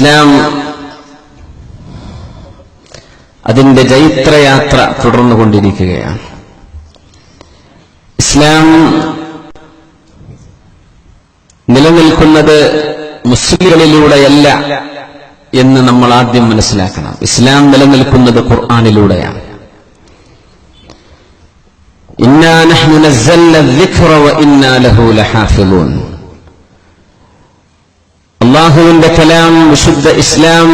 ഇസ്ലാം അതിന്റെ ജൈത്രയാത്ര തുടർന്നു കൊണ്ടിരിക്കുകയാണ് ഇസ്ലാം നിലനിൽക്കുന്നത് മുസ്ലിങ്ങളിലൂടെയല്ല എന്ന് നമ്മൾ ആദ്യം മനസ്സിലാക്കണം. ഇസ്ലാം നിലനിൽക്കുന്നത് ഖുർആാനിലൂടെയാണ്. ഇന്നാ നഹ്നു ദിക്റ വ ഇന്നാ ലഹു ലഹാഫിളൂൻ അള്ളാഹുവിന്റെ കലാം വിശുദ്ധ ഇസ്ലാം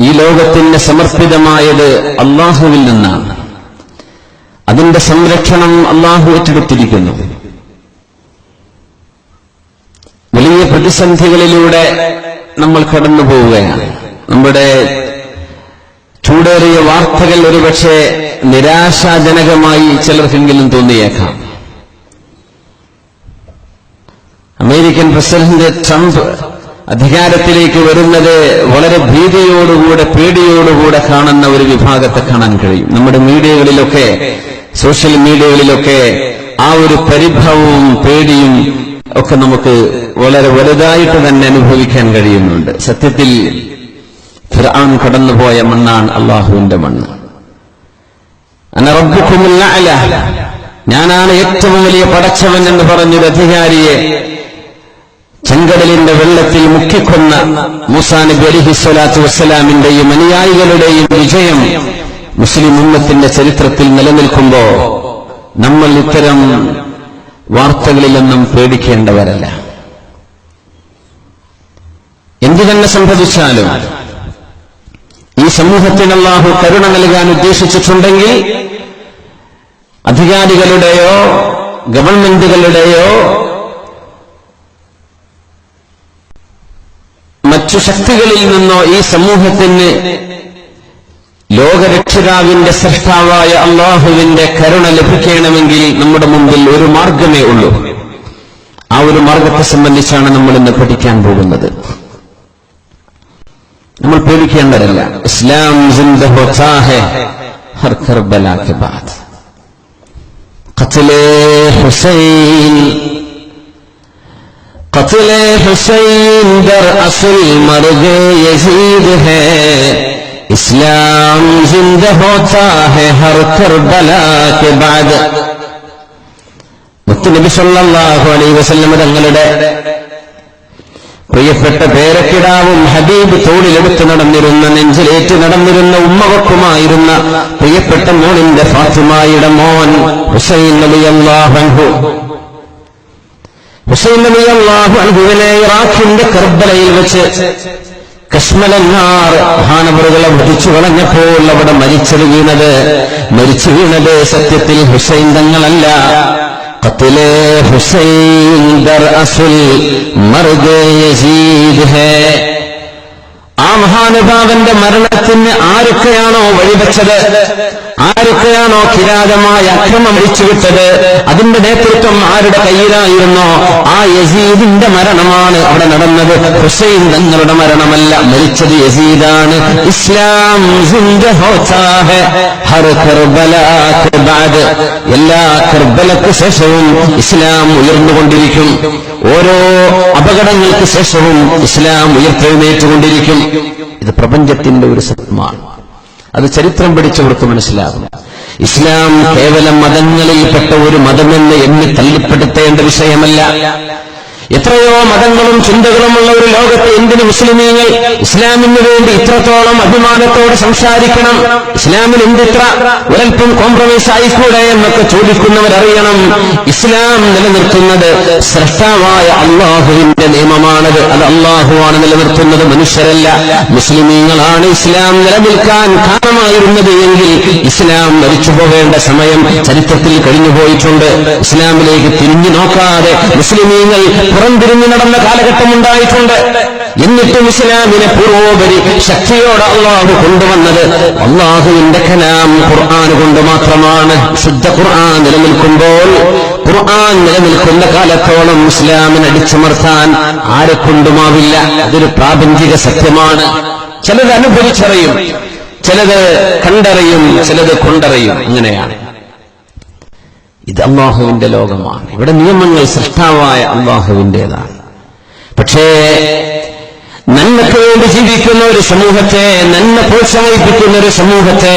ഈ ലോകത്തിന് സമർപ്പിതമായത് അള്ളാഹുവിൽ നിന്നാണ്. അതിന്റെ സംരക്ഷണം അള്ളാഹു ഏറ്റെടുത്തിരിക്കുന്നു. വലിയ പ്രതിസന്ധികളിലൂടെ നമ്മൾ കടന്നു പോവുകയാണ്. നമ്മുടെ ചൂടേറിയ വാർത്തകൾ ഒരുപക്ഷെ നിരാശാജനകമായി ചിലർക്കെങ്കിലും തോന്നിയേക്കാം. അമേരിക്കൻ പ്രസിഡന്റ് ട്രംപ് അധികാരത്തിലേക്ക് വരുന്നത് വളരെ ഭീതിയോടുകൂടെ പേടിയോടുകൂടെ കാണുന്ന ഒരു വിഭാഗത്തെ കാണാൻ കഴിയും. നമ്മുടെ മീഡിയകളിലൊക്കെ സോഷ്യൽ മീഡിയകളിലൊക്കെ ആ ഒരു പരിഭവവും പേടിയും ഒക്കെ നമുക്ക് വളരെ വലുതായിട്ട് തന്നെ അനുഭവിക്കാൻ കഴിയുന്നുണ്ട്. സത്യത്തിൽ ഫിർആൻ കടന്നുപോയ മണ്ണാണ് അള്ളാഹുവിന്റെ മണ്ണ്. അനറബുക്കുമുള്ള ഞാനാണ് ഏറ്റവും വലിയ പടച്ചവൻ എന്ന് പറഞ്ഞൊരു അധികാരിയെ ചെങ്കടലിന്റെ വെള്ളത്തിൽ മുക്കിക്കൊന്ന മൂസാ നബി അലിഹി സ്വലാത്തു വസ്സലാമിന്റെയും അനുയായികളുടെയും വിജയം മുസ്ലിം ഉമ്മത്തിന്റെ ചരിത്രത്തിൽ നിലനിൽക്കുമ്പോ നമ്മൾ ഇത്തരം വാർത്തകളിലൊന്നും പേടിക്കേണ്ടവരല്ല. എന്തു തന്നെ സംഭവിച്ചാലും ഈ സമൂഹത്തിന് അള്ളാഹു കരുണ നൽകാൻ ഉദ്ദേശിച്ചിട്ടുണ്ടെങ്കിൽ അധികാരികളുടെയോ ഗവൺമെന്റുകളുടെയോ മറ്റു ശക്തികളിൽ നിന്നോ ഈ സമൂഹത്തിന് ലോകരക്ഷിതാവിന്റെ സൃഷ്ടാവായ അള്ളാഹുവിന്റെ കരുണ ലഭിക്കണമെങ്കിൽ നമ്മുടെ മുമ്പിൽ ഒരു മാർഗമേ ഉള്ളൂ. ആ ഒരു മാർഗത്തെ സംബന്ധിച്ചാണ് നമ്മൾ ഇന്ന് പഠിക്കാൻ പോകുന്നത്. നമ്മൾ പേടിക്കേണ്ടതല്ല. ഇസ്ലാം ബാദ്. ഹെ ഹർ कत्ले हुसैन दर असल मर्ग यजीद है इस्लाम जिंद होता है हर करबला के बाद മുത്തുനബി സല്ലാഹു അലൈ വസല്ലമ തങ്ങളുടെ പ്രിയപ്പെട്ട പേരക്കിടാവും ഹബീബ് തോളിലെടുത്ത് നടന്നിരുന്ന നെഞ്ചിലേറ്റ് നടന്നിരുന്ന ഉമ്മവക്കുമായിരുന്ന പ്രിയപ്പെട്ട മോളിന്റെ ഫാത്തിമായുടെ മോൻ ഹുസൈൻ അലി അള്ളാഹു അൻഹുവിനെ ഇറാഖിന്റെ കർബലയിൽ വെച്ച് കശ്മലന്നാർ മഹാനവറുകളെ വധിച്ചു കളഞ്ഞപ്പോൾ അവിടെ മരിച്ചത് വീണത് മരിച്ചു വീണത് സത്യത്തിൽ ഹുസൈൻ തങ്ങളല്ല. കത്തിലെ ഹുസൈൻ ദർ അസുൽ യസീദ് ഹേ. ആ മഹാനുഭാവന്റെ മരണത്തിന് ആരൊക്കെയാണോ വഴിവെച്ചത്? ആരൊക്കെയാണോ കിരാതമായ അക്രമം വിളിച്ചുവിട്ടത്? അതിന്റെ നേതൃത്വം ആരുടെ കയ്യിലായിരുന്നോ? ആ യസീദിന്റെ മരണമാണ് അവിടെ നടന്നത്. ഹുസൈൻ തങ്ങളുടെ മരണമല്ല മരിച്ചത് യസീദാണ്. ഇസ്ലാം എല്ലാ കർബലക്ക് ശേഷവും ഇസ്ലാം ഉയർന്നുകൊണ്ടിരിക്കും. ഓരോ അപകടങ്ങൾക്ക് ശേഷവും ഇസ്ലാം ഉയർത്തെഴുന്നേറ്റുകൊണ്ടിരിക്കും. ഇത് പ്രപഞ്ചത്തിന്റെ ഒരു സത്യമാണ്. അത് ചരിത്രം പഠിച്ചവർക്ക് മനസ്സിലാകും. ഇസ്ലാം കേവലം മതങ്ങളിൽപ്പെട്ട ഒരു മതമെന്ന് എന്നെ തള്ളിപ്പെടുത്തേണ്ട വിഷയമല്ല. എത്രയോ മതങ്ങളും ചിന്തകളുമുള്ള ഒരു ലോകത്ത് എന്തിന് മുസ്ലിമീങ്ങൾ ഇസ്ലാമിന് വേണ്ടി ഇത്രത്തോളം അഭിമാനത്തോടെ സംസാരിക്കണം? ഇസ്ലാമിൽ എന്തിത്ര ഒരൽപ്പം കോംപ്രമൈസ് ആയിക്കൂടെ എന്നൊക്കെ ചോദിക്കുന്നവരറിയണം. ഇസ്ലാം നിലനിർത്തുന്നത് സ്രഷ്ടാവായ അള്ളാഹുവിന്റെ നിയമമാണത്. അത് അള്ളാഹുവാണ് നിലനിർത്തുന്നത്. മനുഷ്യരല്ല. മുസ്ലിമീങ്ങളാണ് ഇസ്ലാം നിലനിൽക്കാൻ കാരണമായിരുന്നത് എങ്കിൽ ഇസ്ലാം മരിച്ചു പോകേണ്ട സമയം ചരിത്രത്തിൽ കഴിഞ്ഞുപോയിട്ടുണ്ട്. ഇസ്ലാമിലേക്ക് തിരിഞ്ഞു നോക്കാതെ മുസ്ലിമീങ്ങൾ പുറംതിരിഞ്ഞു നടന്ന കാലഘട്ടം ഉണ്ടായിട്ടുണ്ട്. എന്നിട്ടും ഇസ്ലാമിനെ പൂർവോപരി ശക്തിയോടെ അള്ളാഹു കൊണ്ടുവന്നത് അള്ളാഹുവിന്റെ കലാം ഖുർആൻ കൊണ്ട് മാത്രമാണ്. ശുദ്ധ ഖുർആൻ നിലനിൽക്കുമ്പോൾ ഖുർആൻ നിലനിൽക്കുന്ന കാലത്തോളം ഇസ്ലാമിനെ അടിച്ചമർത്താൻ ആരെ കൊണ്ടുമാവില്ല. അതൊരു പ്രാപഞ്ചിക സത്യമാണ്. ചിലത് അനുഭവിച്ചറിയും ചിലത് കണ്ടറിയും ചിലത് കൊണ്ടറിയും. ഇങ്ങനെയാണ്. ഇത് അള്ളാഹുവിന്റെ ലോകമാണ്. ഇവിടെ നിയമങ്ങൾ സൃഷ്ടാവായ അള്ളാഹുവിന്റെതാണ് പക്ഷേ നന്മയ്ക്ക് വേണ്ടി ജീവിക്കുന്ന ഒരു സമൂഹത്തെ നന്മ പ്രോത്സാഹിപ്പിക്കുന്ന ഒരു സമൂഹത്തെ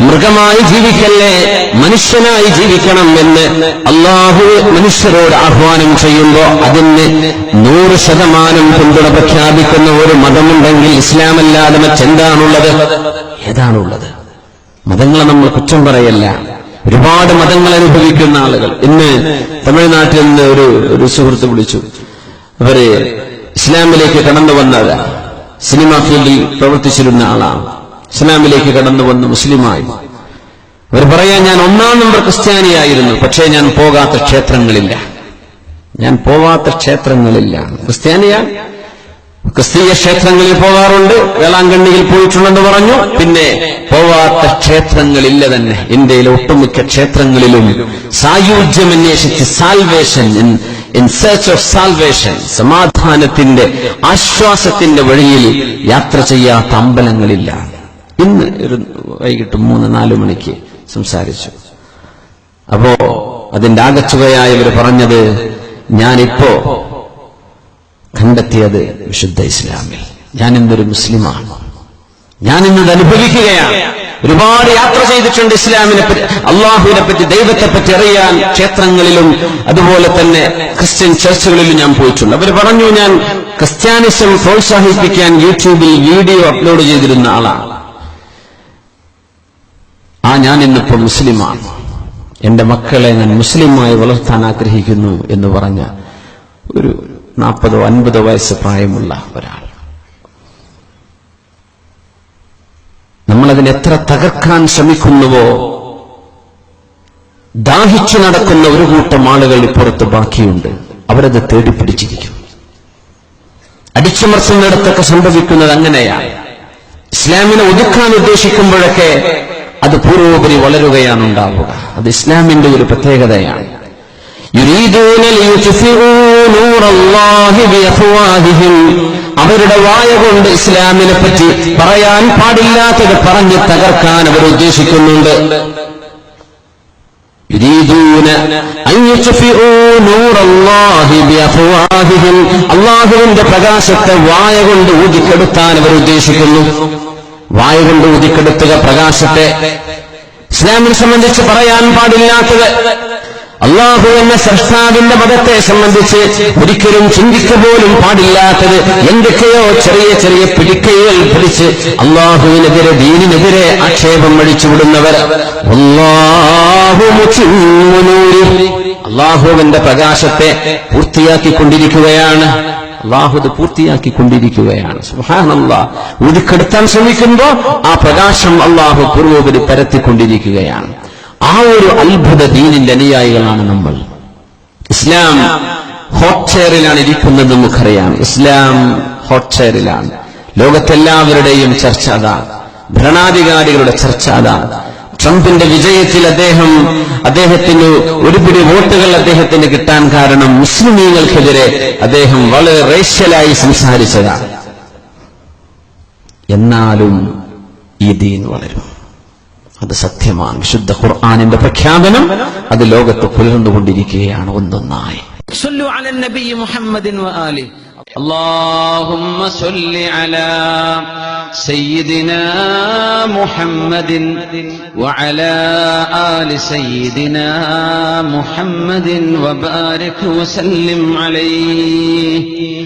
മൃഗമായി ജീവിക്കല്ലേ മനുഷ്യനായി ജീവിക്കണം എന്ന് അള്ളാഹു മനുഷ്യരോട് ആഹ്വാനം ചെയ്യുമ്പോൾ അതിന് നൂറ് ശതമാനം പിന്തുണ പ്രഖ്യാപിക്കുന്ന ഒരു മതമുണ്ടെങ്കിൽ ഇസ്ലാമല്ലാതെ മറ്റെന്താണുള്ളത്? ഏതാണുള്ളത്? മതങ്ങളെ നമ്മൾ കുറ്റം പറയല്ല. ഒരുപാട് മതങ്ങൾ അനുഭവിക്കുന്ന ആളുകൾ. ഇന്ന് തമിഴ്നാട്ടിൽ നിന്ന് ഒരു ഒരു സുഹൃത്ത് വിളിച്ചു. അവർ ഇസ്ലാമിലേക്ക് കടന്നു വന്നത് സിനിമാ ഫീൽഡിൽ പ്രവർത്തിച്ചിരുന്ന ആളാണ്. ഇസ്ലാമിലേക്ക് കടന്നു വന്ന് മുസ്ലിമായി. അവർ പറയാൻ ഞാൻ ഒന്നാം നമ്പർ ക്രിസ്ത്യാനിയായിരുന്നു പക്ഷേ ഞാൻ പോകാത്ത ക്ഷേത്രങ്ങളില്ല. ഞാൻ പോവാത്ത ക്ഷേത്രങ്ങളില്ല. ക്രിസ്ത്യാനിയാ? ക്രിസ്തീയ ക്ഷേത്രങ്ങളിൽ പോകാറുണ്ട്. വേളാങ്കണ്ണിയിൽ പോയിട്ടുണ്ടെന്ന് പറഞ്ഞു. പിന്നെ പോവാത്ത ക്ഷേത്രങ്ങളില്ല തന്നെ. ഇന്ത്യയിലെ ഒട്ടുമിക്ക ക്ഷേത്രങ്ങളിലും സായുജ്യം അന്വേഷിച്ച് salvation in search of salvation സമാധാനത്തിന്റെ ആശ്വാസത്തിന്റെ വഴിയിൽ യാത്ര ചെയ്യാത്ത അമ്പലങ്ങളില്ല. ഇന്ന് ഒരു വൈകിട്ട് മൂന്ന് നാല് മണിക്ക് സംസാരിച്ചു. അപ്പോ അതിന്റെ ആകച്ചുകയായി ഇവർ പറഞ്ഞത് ഞാനിപ്പോ കണ്ടെത്തിയത് വിശുദ്ധ ഇസ്ലാമിൽ. ഞാൻ ഇന്നൊരു മുസ്ലിമാണ്. ഞാൻ ഇന്നത് അനുഭവിക്കുകയാണ്. ഒരുപാട് യാത്ര ചെയ്തിട്ടുണ്ട് ഇസ്ലാമിനെ പറ്റി അള്ളാഹുവിനെ പറ്റി ദൈവത്തെ പറ്റി അറിയാൻ ക്ഷേത്രങ്ങളിലും അതുപോലെ തന്നെ ക്രിസ്ത്യൻ ചർച്ചുകളിലും ഞാൻ പോയിട്ടുണ്ട്. അവർ പറഞ്ഞു ഞാൻ ക്രിസ്ത്യാനിസം പ്രോത്സാഹിപ്പിക്കാൻ യൂട്യൂബിൽ വീഡിയോ അപ്ലോഡ് ചെയ്തിരുന്ന ആളാണ്. ആ ഞാൻ ഇന്നിപ്പോ മുസ്ലിമാണ്. എന്റെ മക്കളെ ഞാൻ മുസ്ലിമായി വളർത്താൻ ആഗ്രഹിക്കുന്നു എന്ന് പറഞ്ഞ ഒരു നാൽപ്പതോ അൻപതോ വയസ്സ് പ്രായമുള്ള ഒരാൾ. നമ്മളതിനെ എത്ര തകർക്കാൻ ശ്രമിക്കുന്നുവോ? ദാഹിച്ചു നടക്കുന്ന ഒരു കൂട്ടം ആളുകൾ ഇപ്പുറത്ത് ബാക്കിയുണ്ട്. അവരത് തേടിപ്പിടിച്ചിരിക്കും അടിച്ചമർത്തുന്നിടത്തൊക്കെ സംഭവിക്കുന്നത് അങ്ങനെയാണ് ഇസ്ലാമിനെ ഒതുക്കാൻ ഉദ്ദേശിക്കുമ്പോഴൊക്കെ അത് പൂർവോപരി വളരുകയാണ് ഉണ്ടാവുക അത് ഇസ്ലാമിന്റെ ഒരു പ്രത്യേകതയാണ്. അവരുടെ വായ കൊണ്ട് ഇസ്ലാമിനെ പറ്റി പറയാൻ പാടില്ലാത്തത് പറഞ്ഞ് തകർക്കാൻ അവർ ഉദ്ദേശിക്കുന്നുണ്ട്. അള്ളാഹുവിന്റെ പ്രകാശത്തെ വായ കൊണ്ട് ഊതിക്കെടുത്താൻ അവർ ഉദ്ദേശിക്കുന്നു. വായ കൊണ്ട് ഊതിക്കെടുത്തുക പ്രകാശത്തെ. ഇസ്ലാമിനെ സംബന്ധിച്ച് പറയാൻ പാടില്ലാത്തത്. അള്ളാഹു എന്ന സൃഷ്ടാവിന്റെ മതത്തെ സംബന്ധിച്ച് ഒരിക്കലും ചിന്തിക്ക പോലും പാടില്ലാത്തത് എന്തൊക്കെയോ ചെറിയ ചെറിയ പിടിക്കൈകൾ പിടിച്ച് അള്ളാഹുവിനെതിരെ ദീനിനെതിരെ ആക്ഷേപം അടിച്ചുവിടുന്നവർ അള്ളാഹുവിന്റെ പ്രകാശത്തെ പൂർത്തിയാക്കിക്കൊണ്ടിരിക്കുകയാണ്. അള്ളാഹു ഇത് പൂർത്തിയാക്കിക്കൊണ്ടിരിക്കുകയാണ്. സുഹാനല്ല ശ്രമിക്കുമ്പോ ആ പ്രകാശം അള്ളാഹു പൂർവോപരി പരത്തിക്കൊണ്ടിരിക്കുകയാണ് ആ ഒരു അത്ഭുത ദീനിന്റെ അനുയായികളാണ് നമ്മൾ. ഇസ്ലാം ഹോട്ട് ചെയറിലാണ് ഇരിക്കുന്നത് നമുക്കറിയാം. ഇസ്ലാം ഹോട്ട് ചെയറിലാണ്. ലോകത്തെല്ലാവരുടെയും ചർച്ച അതാ. ഭരണാധികാരികളുടെ ചർച്ച അതാ. ട്രംപിന്റെ വിജയത്തിൽ അദ്ദേഹം അദ്ദേഹത്തിന് ഒരുപിടി വോട്ടുകൾ അദ്ദേഹത്തിന് കിട്ടാൻ കാരണം മുസ്ലിമീങ്ങൾക്കെതിരെ അദ്ദേഹം വളരെ റേഷ്യലായി സംസാരിച്ചതാണ് എന്നാലും ഈ ദീൻ വളരും. അത് സത്യമാണ് വിശുദ്ധ ഖുർആാനിന്റെ പ്രഖ്യാപനം അത് ലോകത്ത് പുലർന്നുകൊണ്ടിരിക്കുകയാണ് ഒന്നൊന്നായി صلوا على النبي محمد وآله اللهم صل على سيدنا محمد وعلى آل سيدنا محمد وبارك وسلم عليه